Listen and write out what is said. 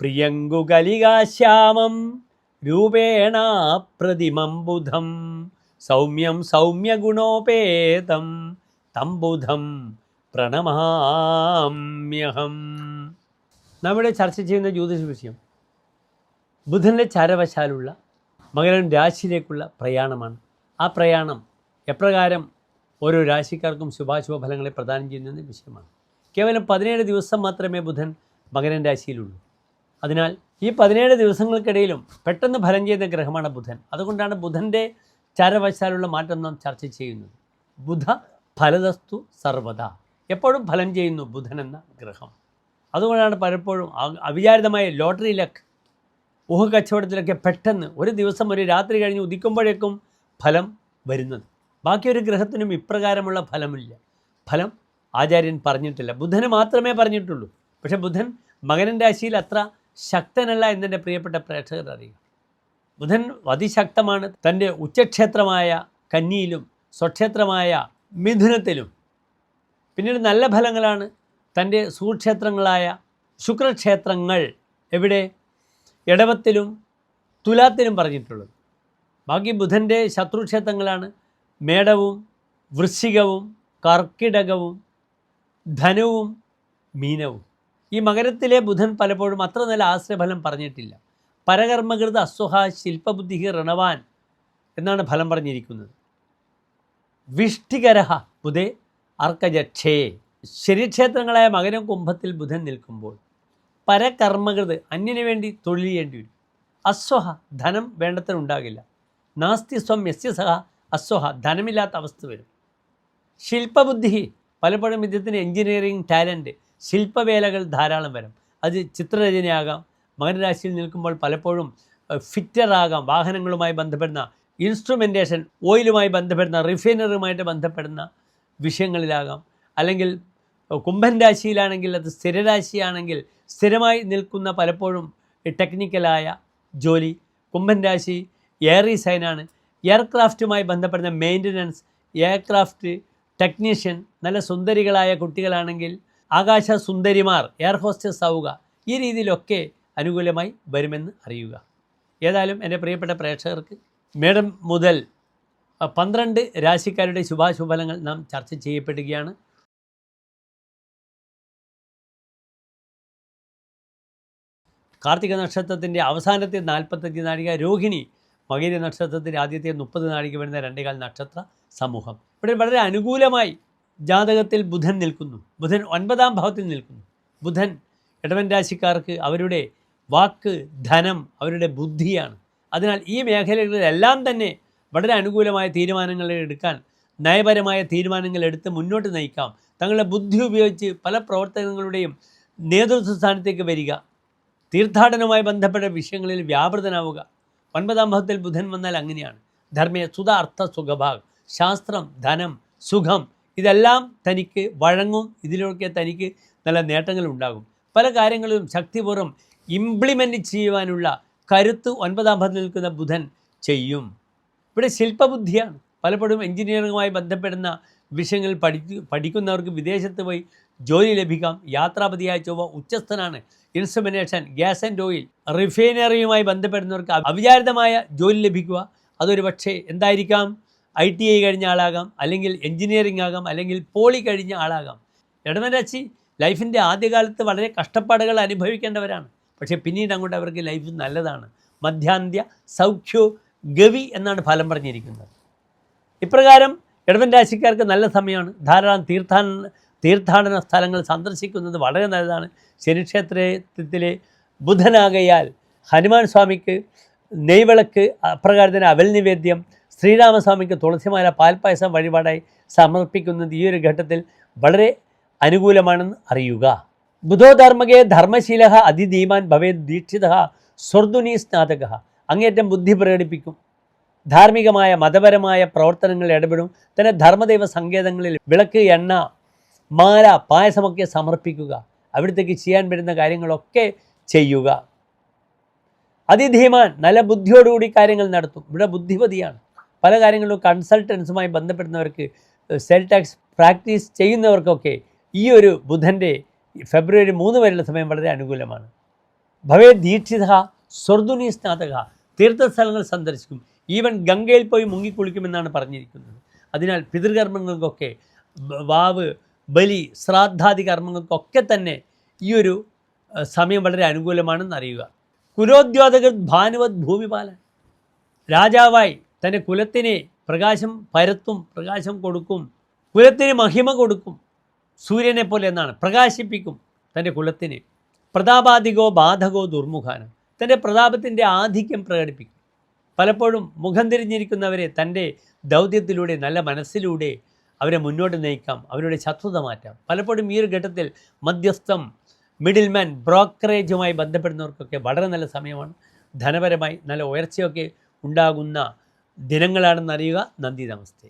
പ്രിയങ്കുകലികാശ്യാമം രൂപേണ പ്രതിമം ബുധം. സൗമ്യം സൗമ്യഗുണോപേതം തം ബുധം പ്രണമാമ്യഹം. നമ്മുടെ ചർച്ച ചെയ്യുന്ന ജ്യോതിഷ വിഷയം ബുധന്റെ ചരവശാലുള്ള മകരൻ രാശിയിലേക്കുള്ള പ്രയാണമാണ്. ആ പ്രയാണം എപ്രകാരം ഓരോ രാശിക്കാർക്കും ശുഭാശുഭ ഫലങ്ങളെ പ്രദാനം ചെയ്യുന്ന വിഷയമാണ്. കേവലം പതിനേഴ് ദിവസം മാത്രമേ ബുധൻ മകരൻ രാശിയിലുള്ളൂ. അതിനാൽ ഈ പതിനേഴ് ദിവസങ്ങൾക്കിടയിലും പെട്ടെന്ന് ഫലം ചെയ്ത ഗ്രഹമാണ് ബുധൻ. അതുകൊണ്ടാണ് ബുധന്റെ ചരവശാലുള്ള മാറ്റം നാം ചർച്ച ചെയ്യുന്നത്. ബുധ ഫലദസ്തു സർവത എപ്പോഴും ഫലം ചെയ്യുന്നു ബുധൻ എന്ന ഗ്രഹം. അതുകൊണ്ടാണ് പലപ്പോഴും അവിചാരിതമായ ലക്ക് കച്ചവടത്തിലൊക്കെ പെട്ടെന്ന് ഒരു ദിവസം ഒരു രാത്രി കഴിഞ്ഞ് ഉദിക്കുമ്പോഴേക്കും ഫലം വരുന്നത്. ബാക്കി ഒരു ഗ്രഹത്തിനും ഇപ്രകാരമുള്ള ഫലമില്ല. ഫലം ആചാര്യൻ പറഞ്ഞിട്ടില്ല. ബുധന് മാത്രമേ പറഞ്ഞിട്ടുള്ളൂ. പക്ഷേ ബുധൻ മകനൻ രാശിയിൽ അത്ര ശക്തനല്ല എന്നെ പ്രിയപ്പെട്ട പ്രേക്ഷകർ അറിയുക ബുധൻ അതിശക്തമാണ്. തന്റെ ഉച്ചക്ഷേത്രമായ കന്നിയിലും സ്വക്ഷേത്രമായ മിഥുനത്തിലും. പിന്നീട് നല്ല ഫലങ്ങളാണ്. തന്റെ സുക്ഷേത്രങ്ങളായ ശുക്രക്ഷേത്രങ്ങൾ എവിടെ? ഇടവത്തിലും തുലാത്തിലും പറഞ്ഞിട്ടുള്ളത്. ബാക്കി ബുധന്റെ ശത്രുക്ഷേത്രങ്ങളാണ് മേടവും വൃശ്ചികവും കർക്കിടകവും ധനവും മീനവും. ഈ മകരത്തിലെ ബുധൻ പലപ്പോഴും അത്ര നല്ല ആശ്രയഫലം പറഞ്ഞിട്ടില്ല. പരകർമ്മകൃത അസ്വഹ ശില്പബുദ്ധി ഋണവാൻ എന്നാണ് ഫലം പറഞ്ഞിരിക്കുന്നത്. വിഷ്ടികരഹ ബുധേ അർക്കജക്ഷേ. ശനിക്ഷേത്രങ്ങളായ മകരം കുംഭത്തിൽ ബുധൻ നിൽക്കുമ്പോൾ പരകർമ്മകൃത് അന്യനു വേണ്ടി തൊഴിൽ ചെയ്യേണ്ടി വരും. അസ്വഹ ധനം വേണ്ടത്ര ഉണ്ടാകില്ല നാസ്തി സ്വം യസ്യ സഹ അസ്വഹ ധനമില്ലാത്ത അവസ്ഥ വരും. ശില്പബുദ്ധി പലപ്പോഴും ഇദ്ദേഹത്തിന് എഞ്ചിനീയറിംഗ് ടാലന്റ് ശില്പവേലകൾ ധാരാളം വരും. അത് ചിത്രരചനയാകാം മകരരാശിയിൽ നിൽക്കുമ്പോൾ പലപ്പോഴും ഫിറ്ററാകാം വാഹനങ്ങളുമായി ബന്ധപ്പെടുന്ന ഇൻസ്ട്രുമെന്റേഷൻ ഓയിലുമായി ബന്ധപ്പെടുന്ന റിഫൈനറുമായിട്ട് ബന്ധപ്പെടുന്ന വിഷയങ്ങളിലാകാം. അല്ലെങ്കിൽ കുംഭൻ രാശിയിലാണെങ്കിൽ അത് സ്ഥിരരാശിയാണെങ്കിൽ സ്ഥിരമായി നിൽക്കുന്ന പലപ്പോഴും ടെക്നിക്കലായ ജോലി. കുംഭൻ രാശി എയറി സൈനാണ് എയർക്രാഫ്റ്റുമായി ബന്ധപ്പെടുന്ന മെയിന്റനൻസ് എയർക്രാഫ്റ്റ് ടെക്നീഷ്യൻ നല്ല സുന്ദരികളായ കുട്ടികളാണെങ്കിൽ ആകാശ സുന്ദരിമാർ എയർ ഹോസ്റ്റസ് ആവുക. ഈ രീതിയിലൊക്കെ അനുകൂലമായി വരുമെന്ന് അറിയുക. ഏതായാലും എന്റെ പ്രിയപ്പെട്ട പ്രേക്ഷകർക്ക് മേഡം മുതൽ പന്ത്രണ്ട് രാശിക്കാരുടെ ശുഭാശുഫലങ്ങൾ നാം ചർച്ച ചെയ്യപ്പെടുകയാണ്. കാർത്തിക നക്ഷത്രത്തിന്റെ അവസാനത്തെ നാൽപ്പത്തഞ്ച് നാഴിക രോഹിണി മകര നക്ഷത്രത്തിന്റെ ആദ്യത്തെ മുപ്പത് നാഴിക വരുന്ന രണ്ടേകാൽ നക്ഷത്ര സമൂഹം. ഇവിടെ വളരെ അനുകൂലമായി ജാതകത്തിൽ ബുധൻ നിൽക്കുന്നു. ബുധൻ ഒൻപതാം ഭാവത്തിൽ നിൽക്കുന്നു. ബുധൻ ഇടവൻ രാശിക്കാർക്ക് അവരുടെ വാക്ക് ധനം അവരുടെ ബുദ്ധിയാണ്. അതിനാൽ ഈ മേഖലകളിലെല്ലാം തന്നെ വളരെ അനുകൂലമായ തീരുമാനങ്ങൾ എടുക്കാൻ നയപരമായ തീരുമാനങ്ങൾ എടുത്ത് മുന്നോട്ട് നയിക്കാം. തങ്ങളുടെ ബുദ്ധി ഉപയോഗിച്ച് പല പ്രവർത്തനങ്ങളുടെയും നേതൃത്വ സ്ഥാനത്തേക്ക് വരിക. തീർത്ഥാടനവുമായി ബന്ധപ്പെട്ട വിഷയങ്ങളിൽ വ്യാപൃതനാവുക. ഒൻപതാം ഭാവത്തിൽ ബുധൻ വന്നാൽ അങ്ങനെയാണ്. ധർമ്മേ അർത്ഥ സുഖഭാഗ് ശാസ്ത്രം ധനം സുഖം ഇതെല്ലാം തനിക്ക് വഴങ്ങും ഇതിലൊക്കെ തനിക്ക് നല്ല നേട്ടങ്ങൾ ഉണ്ടാകും പല കാര്യങ്ങളും ശക്തിപൂർവം ഇംപ്ലിമെന്റ് ചെയ്യുവാനുള്ള കരുത്ത് ഒൻപതാം ഭാഗത്ത് നിൽക്കുന്ന ബുധൻ ചെയ്യും. ഇവിടെ ശില്പബുദ്ധിയാണ്. പലപ്പോഴും എഞ്ചിനീയറിംഗുമായി ബന്ധപ്പെടുന്ന വിഷയങ്ങൾ പഠി പഠിക്കുന്നവർക്ക് വിദേശത്ത് പോയി ജോലി ലഭിക്കാം. യാത്രാപതിയായ ചൊവ്വ ഉച്ചസ്ഥനാണ്. ഇൻസ്ട്രുമെന്റേഷൻ ഗ്യാസ് ആൻഡ് ഓയിൽ റിഫൈനറിയുമായി ബന്ധപ്പെടുന്നവർക്ക് അവിചാരിതമായ ജോലി ലഭിക്കുക. അതൊരു പക്ഷേ എന്തായിരിക്കാം? ഐ ടി ഐ കഴിഞ്ഞ ആളാകാം അല്ലെങ്കിൽ എഞ്ചിനീയറിംഗ് ആകാം അല്ലെങ്കിൽ പോളി കഴിഞ്ഞ ആളാകാം. ഇടമരാശി ലൈഫിന്റെ ആദ്യകാലത്ത് വളരെ കഷ്ടപ്പാടുകൾ അനുഭവിക്കേണ്ടവരാണ്. പക്ഷേ പിന്നീട് അങ്ങോട്ട് അവർക്ക് ലൈഫ് നല്ലതാണ്. മധ്യാന്ത്യ സൗഖ്യോ ഗവി എന്നാണ് ഫലം പറഞ്ഞിരിക്കുന്നത്. ഇപ്രകാരം ഇടവൻ രാശിക്കാർക്ക് നല്ല സമയമാണ്. ധാരാളം തീർത്ഥാടന തീർത്ഥാടന സ്ഥലങ്ങൾ സന്ദർശിക്കുന്നത് വളരെ നല്ലതാണ്. ശനിക്ഷേത്രത്തിലെ ബുധനാകയാൽ ഹനുമാൻ സ്വാമിക്ക് നെയ്വിളക്ക് അപ്രകാരത്തിന് അവൽ നിവേദ്യം ശ്രീരാമസ്വാമിക്ക് തുളസിമാല പാൽപ്പായസം വഴിപാടായി സമർപ്പിക്കുന്നത് ഈ ഒരു ഘട്ടത്തിൽ വളരെ അനുകൂലമാണെന്ന് അറിയുക. ബുധോധർമ്മകേ ധർമ്മശീല അതിധീമാൻ ഭവേത് ദീക്ഷിത സ്വർദുനി സ്നാതക അങ്ങേറ്റം ബുദ്ധി പ്രകടിപ്പിക്കും. ധാർമ്മികമായ മതപരമായ പ്രവർത്തനങ്ങളിൽ ഇടപെടും. തന്നെ ധർമ്മദൈവ സങ്കേതങ്ങളിൽ വിളക്ക് എണ്ണ മാല പായസമൊക്കെ സമർപ്പിക്കുക. അവിടത്തേക്ക് ചെയ്യാൻ പറ്റുന്ന കാര്യങ്ങളൊക്കെ ചെയ്യുക. അതിധീമാൻ നല്ല ബുദ്ധിയോടുകൂടി കാര്യങ്ങൾ നടത്തും. ഇവിടെ ബുദ്ധിപതിയാണ്. പല കാര്യങ്ങളിലും കൺസൾട്ടൻസുമായി ബന്ധപ്പെടുന്നവർക്ക് സെൽ ടാക്സ് പ്രാക്ടീസ് ചെയ്യുന്നവർക്കൊക്കെ ഈ ഒരു ബുധന്റെ ഫെബ്രുവരി മൂന്ന് വരെയുള്ള സമയം വളരെ അനുകൂലമാണ്. ഭവേ ദീക്ഷിത സ്വർദുനി സ്നാതക തീർത്ഥസ്ഥലങ്ങൾ സന്ദർശിക്കും ഈവൻ ഗംഗയിൽ പോയി മുങ്ങിക്കുളിക്കുമെന്നാണ് പറഞ്ഞിരിക്കുന്നത്. അതിനാൽ പിതൃകർമ്മങ്ങൾക്കൊക്കെ വാവ് ബലി ശ്രാദ്ധാദി കർമ്മങ്ങൾക്കൊക്കെ തന്നെ ഈ ഒരു സമയം വളരെ അനുകൂലമാണെന്ന് അറിയുക കുലോദ്യോതകർ ഭാനുവത് ഭൂമിപാലൻ രാജാവായി തന്റെ കുലത്തിന് പ്രകാശം പരത്തും പ്രകാശം കൊടുക്കും കുലത്തിന് മഹിമ കൊടുക്കും സൂര്യനെ പോലെ എന്നാണ് പ്രകാശിപ്പിക്കും തന്റെ കുലത്തിന്. പ്രതാപാധികോ ബാധകോ ദുർമുഖാനം. തന്റെ പ്രതാപത്തിന്റെ ആധിക്യം പ്രകടിപ്പിക്കും. പലപ്പോഴും മുഖം തിരിഞ്ഞിരിക്കുന്നവരെ തന്റെ ദൗത്യത്തിലൂടെ നല്ല മനസ്സിലൂടെ അവരെ മുന്നോട്ട് നയിക്കാം അവരുടെ ശത്രുത മാറ്റാം. പലപ്പോഴും ഈ ഒരു ഘട്ടത്തിൽ മധ്യസ്ഥം മിഡിൽമാൻ ബ്രോക്കറേജുമായി ബന്ധപ്പെടുന്നവർക്കൊക്കെ വളരെ നല്ല സമയമാണ്. ധനപരമായി നല്ല ഉയർച്ചയൊക്കെ ഉണ്ടാകുന്ന ദിനങ്ങളാണെന്ന് അറിയുക നന്ദി നമസ്തേ.